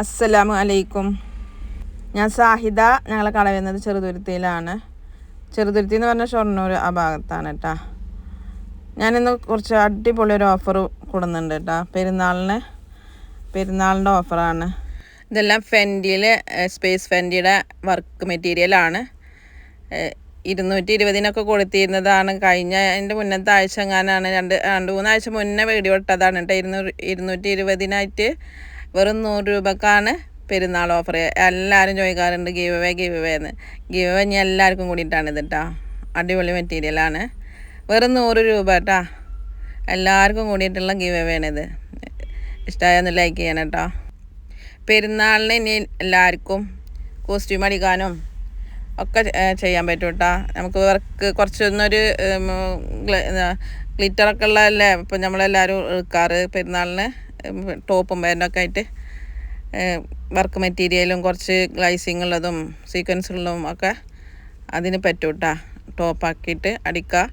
അസ്സലാമു അലൈക്കും ഞാൻ സാഹിദ ഞങ്ങളെ കട വരുന്നത് ചെറുതുരുത്തിയിലാണ്. ചെറുതുരുത്തി എന്ന് പറഞ്ഞാൽ ഷൊർണൂർ ആ ഭാഗത്താണ് കേട്ടാ ഞാനിന്ന് കുറച്ച് അടിപൊളി ഒരു ഓഫർ കൊടുക്കുന്നുണ്ട് കേട്ടാ പെരുന്നാളിന് പെരുന്നാളിന്റെ ഓഫറാണ് ഇതെല്ലാം ഫെൻഡിയിൽ സ്പേസ് ഫെൻഡിയുടെ വർക്ക് മെറ്റീരിയലാണ് ഇരുന്നൂറ്റി ഇരുപതിനൊക്കെ കൊടുത്തിരുന്നതാണ്. കഴിഞ്ഞ എന്റെ മുന്നത്തെ ആഴ്ച എങ്ങാനാണ് രണ്ട് രണ്ട് മൂന്നാഴ്ച മുന്നേ വീഡിയോ കേട്ടോ ഇരുന്നൂറ് ഇരുന്നൂറ്റി ഇരുപതിനായിട്ട് വെറും നൂറ് രൂപക്കാണ് പെരുന്നാൾ ഓഫർ എല്ലാവരും ചോദിക്കാറുണ്ട് ഗീവ് അവേ ഗീവ് അവേ എന്ന്. ഗീവ് അവേ ഞാൻ എല്ലാവർക്കും കൂടിയിട്ടാണ് ഇത് കേട്ടോ അടിപൊളി മെറ്റീരിയലാണ് വെറും നൂറ് രൂപ കേട്ടോ എല്ലാവർക്കും കൂടിയിട്ടുള്ള ഗീവ് അവേ ആണിത് ഇഷ്ടമായൊന്ന് ലൈക്ക് ചെയ്യണം കേട്ടോ പെരുന്നാളിന് ഇനി എല്ലാവർക്കും കോസ്റ്റ്യൂം അടിക്കാനും ഒക്കെ ചെയ്യാൻ പറ്റും കേട്ടോ നമുക്ക് വർക്ക് കുറച്ചൊന്നൊരു ഗ്ലിറ്ററൊക്കെ ഉള്ളതല്ലേ? ഇപ്പം നമ്മളെല്ലാവരും എടുക്കാറ് പെരുന്നാളിന്. ടോപ്പും പാന്റൊക്കെ ആയിട്ട് വർക്ക് മെറ്റീരിയലും കുറച്ച് ഗ്ലൈസിങ് ഉള്ളതും സീക്വൻസ് ഉള്ളതും ഒക്കെ അതിന് പറ്റും കേട്ടോ ടോപ്പാക്കിയിട്ട് അടിക്കുക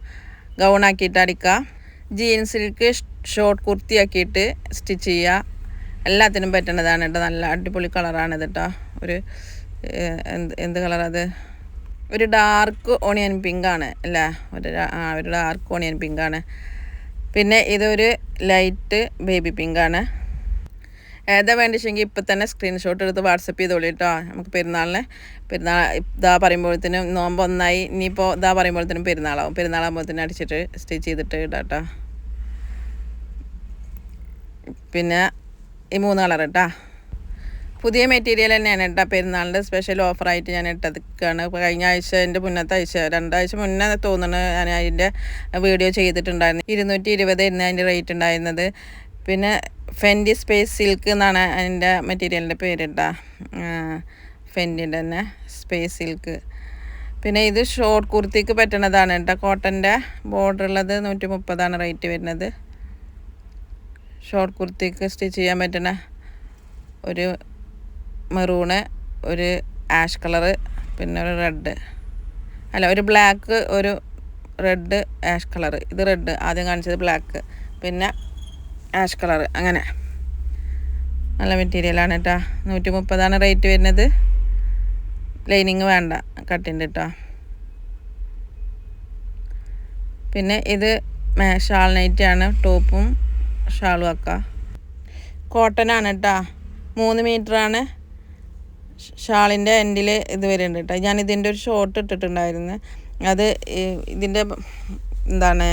ഗൗണാക്കിയിട്ട് അടിക്കുക ജീൻസിലേക്ക് ഷോർട്ട് കുർത്തി ആക്കിയിട്ട് സ്റ്റിച്ച് ചെയ്യുക എല്ലാത്തിനും പറ്റണതാണ് കേട്ടോ നല്ല അടിപൊളി കളറാണ് ഇത് കേട്ടോ ഒരു എന്ത് എന്ത് കളറത് ഒരു ഡാർക്ക് ഓണിയൻ പിങ്കാണ് അല്ലേ? ഒരു ഒരു ഡാർക്ക് ഓണിയൻ പിങ്കാണ്. പിന്നെ ഇതൊരു ലൈറ്റ് ബേബി പിങ്കാണ് ഏതാ വേണ്ടിച്ചെങ്കിൽ ഇപ്പം തന്നെ സ്ക്രീൻഷോട്ട് എടുത്ത് വാട്സപ്പ് ചെയ്തോളൂ കേട്ടോ നമുക്ക് പെരുന്നാളിന് പെരുന്നാൾ ഇതാ പറയുമ്പോഴത്തേനും നോമ്പ് ഒന്നായി. ഇനിയിപ്പോൾ ഇതാ പറയുമ്പോഴത്തേനും പെരുന്നാളാവും. പെരുന്നാളാകുമ്പോഴത്തേനും അടിച്ചിട്ട് സ്റ്റിച്ച് ചെയ്തിട്ട് ഇടാം കേട്ടോ പിന്നെ ഈ മൂന്ന് കളർ കേട്ടാ പുതിയ മെറ്റീരിയൽ തന്നെയാണ് കേട്ടോ പെരുന്നാളിന്റെ സ്പെഷ്യൽ ഓഫറായിട്ട് ഞാൻ ഇപ്പോൾ കഴിഞ്ഞ ആഴ്ച എന്റെ മുന്നത്തെ ആഴ്ച രണ്ടാഴ്ച മുന്നേ തോന്നുന്നു ഞാൻ അതിന്റെ വീഡിയോ ചെയ്തിട്ടുണ്ടായിരുന്നു. ഇരുന്നൂറ്റി ഇരുപത് ഇരുപതായിരുന്നു അതിന്റെ റേറ്റ് ഉണ്ടായിരുന്നത്. പിന്നെ ഫെൻഡി സ്പേസ് സിൽക്ക് എന്നാണ് അതിന്റെ മെറ്റീരിയലിന്റെ പേര് കേട്ടോ ഫെൻഡിന്റെ തന്നെ സ്പേസ് സിൽക്ക് പിന്നെ ഇത് ഷോർട്ട് കുർത്തിക്ക് പറ്റണതാണ് കേട്ടോ കോട്ടന്റെ ബോർഡർ ഉള്ളത് നൂറ്റി മുപ്പതാണ് റേറ്റ് വരുന്നത്. ഷോർട്ട് കുർത്തിക്ക് സ്റ്റിച്ച് ചെയ്യാൻ പറ്റുന്ന ഒരു മെറൂണ് ഒരു ആഷ് കളറ് പിന്നെ ഒരു റെഡ്. അല്ല ഒരു ബ്ലാക്ക് ഒരു റെഡ് ആഷ് കളറ്. ഇത് റെഡ് ആദ്യം കാണിച്ചത് ബ്ലാക്ക്. പിന്നെ ആഷ് കളറ് അങ്ങനെ. നല്ല മെറ്റീരിയലാണ് കേട്ടോ നൂറ്റി മുപ്പതാണ് റേറ്റ് വരുന്നത്. ലൈനിങ് വേണ്ട കട്ടിന്റെ കേട്ടോ പിന്നെ ഇത് ഷാൾ നൈറ്റാണ് ടോപ്പും ഷാളും ഒക്കെ കോട്ടനാണ് കേട്ടോ മൂന്ന് മീറ്ററാണ് ഷാളിന്റെ എൻഡിൽ ഇത് വരുന്നുണ്ട് കേട്ടോ. ഞാൻ ഇതിന്റെ ഒരു ഷോർട്ട് ഇട്ടിട്ടുണ്ടായിരുന്നു. അത് ഇതിന്റെ എന്താണ്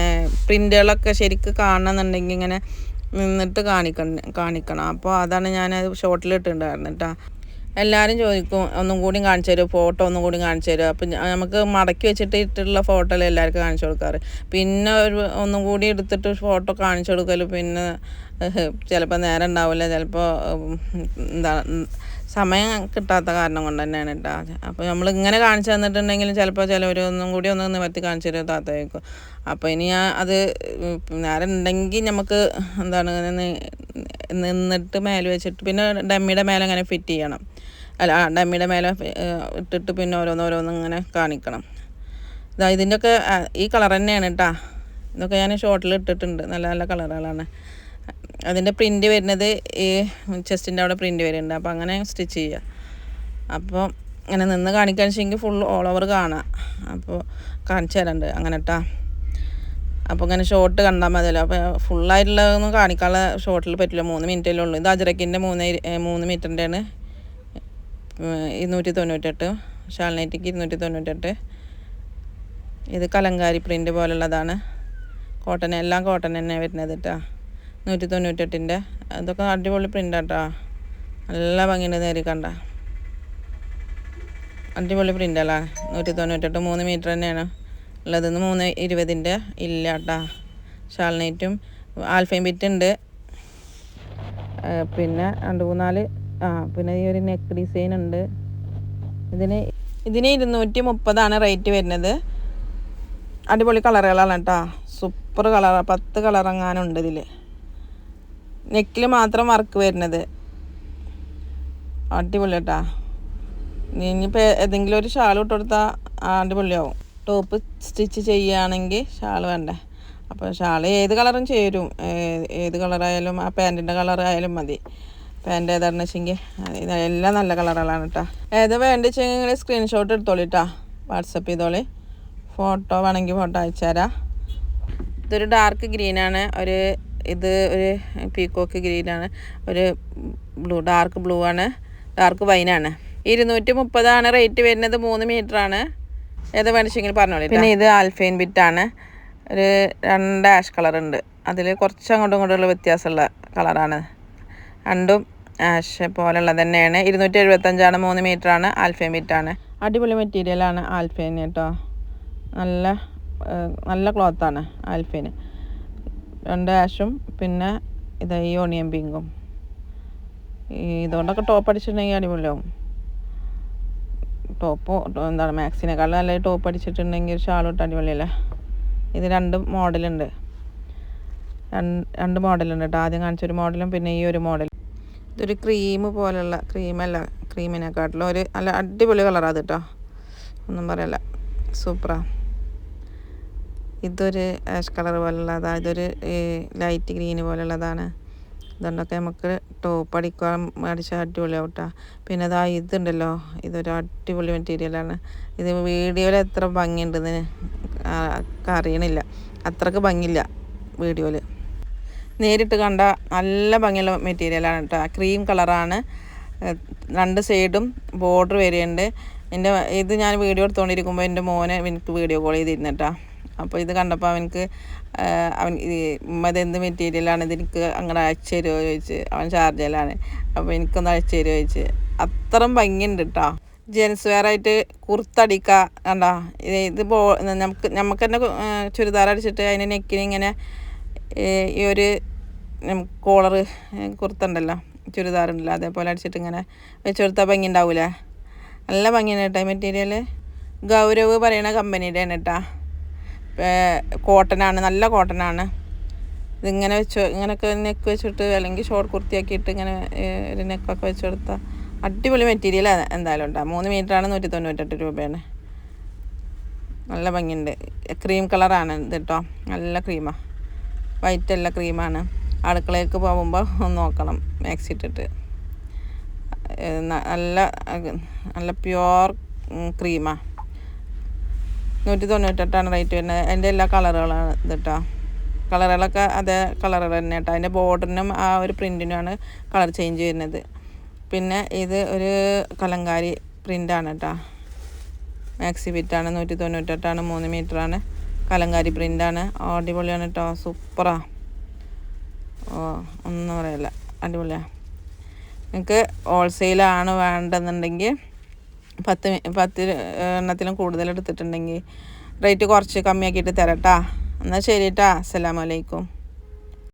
പ്രിന്റുകളൊക്കെ ശരിക്ക് കാണണമെന്നുണ്ടെങ്കിൽ ഇങ്ങനെ നിന്നിട്ട് കാണിക്കണം കാണിക്കണം. അപ്പോൾ അതാണ് ഞാൻ ഷോർട്ടിൽ ഇട്ടിട്ടുണ്ടായിരുന്നു കേട്ടോ. എല്ലാവരും ചോദിക്കും ഒന്നും കൂടി കാണിച്ചു തരുമോ? ഫോട്ടോ ഒന്നും കൂടി കാണിച്ചു തരുമോ? അപ്പം നമുക്ക് മടക്കി വെച്ചിട്ട് ഇട്ടിട്ടുള്ള ഫോട്ടോ എല്ലാവർക്കും കാണിച്ചു കൊടുക്കാറ്. പിന്നെ ഒരു ഒന്നും കൂടി എടുത്തിട്ട് ഫോട്ടോ കാണിച്ചു കൊടുക്കൽ പിന്നെ ചിലപ്പോൾ നേരം ഉണ്ടാവില്ല ചിലപ്പോൾ എന്താ സമയം കിട്ടാത്ത കാരണം കൊണ്ട് തന്നെയാണ് കേട്ടോ അപ്പോൾ നമ്മൾ ഇങ്ങനെ കാണിച്ചു തന്നിട്ടുണ്ടെങ്കിലും ചിലപ്പോൾ ചിലവർ ഒന്നും കൂടി ഒന്ന് നിവർത്തി കാണിച്ചു തരും താത്തയ്ക്കും. അപ്പോൾ ഇനി ഞാൻ അത് നേരം ഉണ്ടെങ്കിൽ നമുക്ക് എന്താണ് നിന്നിട്ട് മേലെ വെച്ചിട്ട് പിന്നെ ഡമ്മിയുടെ മേലെ അങ്ങനെ ഫിറ്റ് ചെയ്യണം. അല്ല ആ ഡമ്മിയുടെ മേലെ ഇട്ടിട്ട് പിന്നെ ഓരോന്നോരോന്ന് ഇങ്ങനെ കാണിക്കണം. ഇതാ ഇതിന്റെയൊക്കെ ഈ കളർ തന്നെയാണ് കേട്ടോ ഇതൊക്കെ ഞാൻ ഷോർട്ടിൽ ഇട്ടിട്ടുണ്ട്. നല്ല നല്ല കളറുകളാണ്. അതിന്റെ പ്രിന്റ് വരുന്നത് ഈ ചെസ്റ്റിന്റെ അവിടെ പ്രിന്റ് വരുന്നുണ്ട്. അപ്പോൾ അങ്ങനെ സ്റ്റിച്ച് ചെയ്യുക. അപ്പോൾ അങ്ങനെ നിന്ന് കാണിക്കാൻ വെച്ചെങ്കിൽ ഫുൾ ഓൾ ഓവർ കാണാം. അപ്പോൾ കാണിച്ചു തരണ്ട്. അങ്ങനെ കേട്ടാ അപ്പോൾ ഇങ്ങനെ ഷോർട്ട് കണ്ടാൽ മതിയല്ലോ. അപ്പോൾ ഫുള്ളായിട്ടുള്ളതൊന്നും കാണിക്കാനുള്ള ഷോർട്ടിൽ പറ്റില്ല. മൂന്ന് മിനിറ്റല്ലേ ഉള്ളൂ. ഇത് അജറക്കിന്റെ മൂന്ന് മൂന്ന് മീറ്ററിന്റെയാണ്. ഇരുന്നൂറ്റി തൊണ്ണൂറ്റെട്ട് ഷാൾനൈറ്റിക്ക് ഇരുന്നൂറ്റി തൊണ്ണൂറ്റെട്ട് ഇത് കലങ്കാരി പ്രിന്റ് പോലുള്ളതാണ്. കോട്ടൺ എല്ലാം കോട്ടൺ തന്നെ വരുന്നത് കേട്ടോ നൂറ്റി തൊണ്ണൂറ്റെട്ടിന്റെ അതൊക്കെ അടിപൊളി പ്രിന്റാട്ടോ. നല്ല ഭംഗിയുണ്ട് നേരി കണ്ട. അടിപൊളി പ്രിന്റല്ലേ നൂറ്റി തൊണ്ണൂറ്റെട്ട് മൂന്ന് മീറ്റർ തന്നെയാണ്. ഉള്ളതെന്ന് മൂന്ന് ഇരുപതിന്റെ ഇല്ല കേട്ടോ ഷാൾനൈറ്റും ആൽഫൈൻ ബിറ്റ് ഉണ്ട് പിന്നെ രണ്ട് മൂന്നാൽ ആ പിന്നെ ഈ ഒരു നെക്ക് ഡിസൈൻ ഉണ്ട്. ഇതിന് ഇതിന് ഇരുന്നൂറ്റി മുപ്പതാണ് റേറ്റ് വരുന്നത്. അടിപൊളി കളറുകളാണ് കേട്ടോ. സൂപ്പർ കളർ പത്ത് കളറങ്ങാനുണ്ട് ഇതിൽ നെക്കിൽ മാത്രം വർക്ക് വരുന്നത്. അടിപൊളി കേട്ടാ. ഇനിയിപ്പോൾ ഏതെങ്കിലും ഒരു ഷാൾ ഇട്ട് കൊടുത്താൽ അടിപൊളിയാവും. ടോപ്പ് സ്റ്റിച്ച് ചെയ്യുകയാണെങ്കിൽ ഷാൾ വേണ്ടേ? അപ്പോൾ ഷാൾ ഏത് കളറും ചേരും. ഏത് കളറായാലും ആ പാന്റിന്റെ കളറായാലും മതി. പാന്റ് ഏതാണെന്ന് വെച്ചെങ്കിൽ എല്ലാം നല്ല കളറുകളാണ് കേട്ടോ. ഏത് വെച്ചാൽ വെച്ചെങ്കിൽ സ്ക്രീൻഷോട്ട് എടുത്തോളി കേട്ടോ. വാട്സപ്പ് ചെയ്തോളി. ഫോട്ടോ വേണമെങ്കിൽ ഫോട്ടോ അയച്ചു തരാം ഇതൊരു ഡാർക്ക് ഗ്രീനാണ് ഒരു ഇത് ഒരു പീക്കോക്ക് ഗ്രീനാണ് ഒരു ബ്ലൂ ഡാർക്ക് ബ്ലൂ ആണ്. ഡാർക്ക് വൈനാണ് ഇരുന്നൂറ്റി മുപ്പതാണ് റേറ്റ് വരുന്നത്. മൂന്ന് മീറ്റർ ആണ്. ഏത് വേണിച്ചെങ്കിൽ പറഞ്ഞോളൂ പിന്നെ ഇത് ആൽഫൈൻ ബിറ്റാണ് ഒരു രണ്ട് ആഷ് കളർ ഉണ്ട്. അതിൽ കുറച്ച് അങ്ങോട്ടും ഇങ്ങോട്ടുള്ള വ്യത്യാസമുള്ള കളറാണ് രണ്ടും ആഷ് പോലുള്ള തന്നെയാണ്. ഇരുന്നൂറ്റി എഴുപത്തഞ്ചാണ് മൂന്ന് മീറ്റർ ആണ്. ആൽഫൈൻ ബിറ്റാണ് അടിപൊളി മെറ്റീരിയലാണ് ആൽഫൈൻ കേട്ടോ. നല്ല നല്ല ക്ലോത്താണ് ആൽഫൈന് രണ്ട് ആഷും പിന്നെ ഇത് ഈ ഓണിയൻ പിങ്കും. ഇതുകൊണ്ടൊക്കെ ടോപ്പ് അടിച്ചിട്ടുണ്ടെങ്കിൽ അടിപൊളിയാവും. ടോപ്പ് എന്താണ് മാക്സിനേക്കാളും നല്ല ടോപ്പ് അടിച്ചിട്ടുണ്ടെങ്കിൽ ഷാൾ ഇട്ട് അടിപൊളിയല്ലേ? ഇത് രണ്ട് മോഡലുണ്ട് രണ്ട് മോഡലുണ്ട് കേട്ടോ ആദ്യം കാണിച്ചൊരു മോഡലും പിന്നെ ഈ ഒരു മോഡൽ ഇതൊരു ക്രീം പോലുള്ള ക്രീമല്ല ക്രീമിനെക്കാട്ടിലും ഒരു നല്ല അടിപൊളി കളറാണ് അത് കേട്ടോ ഒന്നും പറയല്ല. സൂപ്പറാ ഇതൊരു ആഷ് കളർ പോലുള്ളതാണ് ഇതൊരു ലൈറ്റ് ഗ്രീന് പോലുള്ളതാണ്. ഇതുകൊണ്ടൊക്കെ നമുക്ക് ടോപ്പ് അടിക്കാൻ അടിച്ചാൽ അടിപൊളിയാവും പിന്നെ അതാ ഇതുണ്ടല്ലോ ഇതൊരു അടിപൊളി മെറ്റീരിയലാണ് ഇത് വീഡിയോയിൽ എത്ര ഭംഗിയുണ്ടെന്ന് അറിയണില്ല. അത്രയ്ക്ക് ഭംഗിയില്ല വീഡിയോയിൽ നേരിട്ട് കണ്ട നല്ല ഭംഗിയുള്ള മെറ്റീരിയലാണ് കേട്ടോ ക്രീം കളറാണ് രണ്ട് സൈഡും ബോർഡർ വരെയുണ്ട് എന്റെ ഇത് ഞാൻ വീഡിയോ എടുത്തുകൊണ്ടിരിക്കുമ്പോൾ എന്റെ മോനെ എനിക്ക് വീഡിയോ കോൾ ചെയ്തിരുന്നു കേട്ടോ അപ്പോൾ ഇത് കണ്ടപ്പോൾ അവനക്ക് അവൻ എന്ത് മെറ്റീരിയലാണ് ഇത് എനിക്ക് അങ്ങനെ അയച്ചു തരുമോ ചോദിച്ച്. അവൻ ചാർജിലാണ് അപ്പോൾ എനിക്കൊന്ന് അയച്ചു തരുമോ ചോദിച്ച്. അത്രയും ഭംഗിയുണ്ട് കേട്ടോ ജെൻസ് വെയർ ആയിട്ട് കുർത്തടിക്ക കണ്ടോ? ഇത് ബോ നമുക്ക് നമുക്ക് തന്നെ ചുരിദാർ അടിച്ചിട്ട് അതിന്റെ നെക്കിന് ഇങ്ങനെ ഈ ഒരു കോളറ് കുർത്തുണ്ടല്ലോ ചുരിദാറുണ്ടല്ലോ അതേപോലെ അടിച്ചിട്ട് ഇങ്ങനെ വെച്ച് കൊടുത്താൽ ഭംഗി ഉണ്ടാവൂലേ നല്ല ഭംഗിയാണ് കേട്ടോ മെറ്റീരിയൽ ഗൗരവ് പറയുന്ന കമ്പനിയുടെ ആണ് കേട്ടോ കോട്ടനാണ് നല്ല കോട്ടനാണ്. ഇതിങ്ങനെ വെച്ച് ഇങ്ങനെയൊക്കെ നെക്ക് വെച്ചിട്ട് അല്ലെങ്കിൽ ഷോർട്ട് കുർത്തിയാക്കിയിട്ട് ഇങ്ങനെ ഒരു നെക്കൊക്കെ വെച്ചെടുത്ത അടിപൊളി മെറ്റീരിയലാണ് എന്തായാലും ഉണ്ടാകും മൂന്ന് മീറ്ററാണ് നൂറ്റി തൊണ്ണൂറ്റെട്ട് രൂപയാണ്. നല്ല ഭംഗിയുണ്ട്. ക്രീം കളറാണ് ഇത് കേട്ടോ നല്ല ക്രീമാണ് വൈറ്റ് അല്ല ക്രീമാണ് അടുക്കളയിലേക്ക് പോകുമ്പോൾ നോക്കണം മാക്സി ഇട്ടിട്ട്. നല്ല നല്ല പ്യുവർ ക്രീമാണ് നൂറ്റി തൊണ്ണൂറ്റെട്ടാണ് റേറ്റ് വരുന്നത്. അതിന്റെ എല്ലാ കളറുകളാണ് ഇത് കേട്ടോ കളറുകളൊക്കെ അതേ കളറുകൾ തന്നെ കേട്ടോ അതിന്റെ ബോർഡറിനും ആ ഒരു പ്രിന്റിനുമാണ് കളർ ചേഞ്ച് വരുന്നത്. പിന്നെ ഇത് ഒരു കലങ്കാരി പ്രിന്റാണ് കേട്ടോ മാക്സി ഫിറ്റാണ് നൂറ്റി തൊണ്ണൂറ്റെട്ടാണ് മൂന്ന് മീറ്ററാണ്. കലങ്കാരി പ്രിന്റാണ് അടിപൊളിയാണ് കേട്ടോ സൂപ്പറാ. ഓ ഒന്നും പറയല്ല. അടിപൊളിയാണ് നിങ്ങൾക്ക് ഹോൾസെയിലാണ് വേണ്ടെന്നുണ്ടെങ്കിൽ പത്ത് പത്ത് എണ്ണത്തിലും കൂടുതൽ എടുത്തിട്ടുണ്ടെങ്കിൽ റേറ്റ് കുറച്ച് കമ്മിയാക്കിയിട്ട് തരാം കേട്ടോ എന്നാൽ ശരി കേട്ടോ അസ്സലാമു അലൈക്കും.